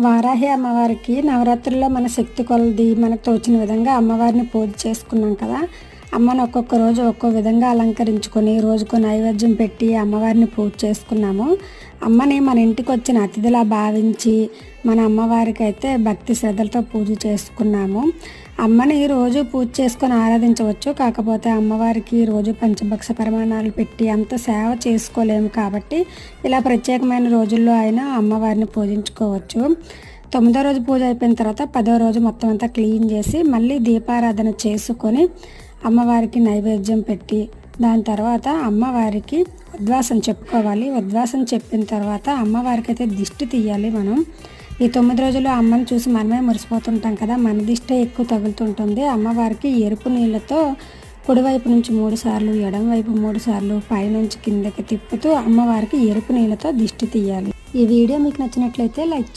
వారాహి అమ్మవారికి నవరాత్రుల్లో మన శక్తి కొలది మనకు తోచిన విధంగా అమ్మవారిని పూజ చేసుకున్నాం కదా. అమ్మను ఒక్కొక్క రోజు ఒక్కో విధంగా అలంకరించుకొని రోజుకు నైవేద్యం పెట్టి అమ్మవారిని పూజ చేసుకున్నాము. అమ్మని మన ఇంటికి వచ్చిన అతిథిలా భావించి మన అమ్మవారికి అయితే భక్తి శ్రద్ధలతో పూజ చేసుకున్నాము. అమ్మని రోజు పూజ చేసుకొని ఆరాధించవచ్చు. కాకపోతే అమ్మవారికి రోజు పంచభక్ష పరిమాణాలు పెట్టి అంత సేవ చేసుకోలేము కాబట్టి ఇలా ప్రత్యేకమైన రోజుల్లో అయినా అమ్మవారిని పూజించుకోవచ్చు. తొమ్మిదో రోజు పూజ అయిపోయిన తర్వాత పదో రోజు మొత్తం అంతా క్లీన్ చేసి మళ్ళీ దీపారాధన చేసుకొని అమ్మవారికి నైవేద్యం పెట్టి దాని తర్వాత అమ్మవారికి ఉద్వాసం చెప్పుకోవాలి. ఉద్వాసం చెప్పిన తర్వాత అమ్మవారికి అయితే దిష్టి తీయాలి మనం. ఈ తొమ్మిది రోజులు అమ్మని చూసి మనమే మురిసిపోతుంటాం కదా. మన దిష్టే ఎక్కువ తగులుతుంటుంది. అమ్మవారికి ఎరుపు నీళ్ళతో కుడివైపు నుంచి మూడు సార్లు ఎడమవైపు మూడు సార్లు పైనుంచి కిందకి తిప్పుతూ అమ్మవారికి ఎరుపు నీళ్ళతో దిష్టి తీయాలి. ఈ వీడియో మీకు నచ్చినట్లయితే లైక్ చేయండి.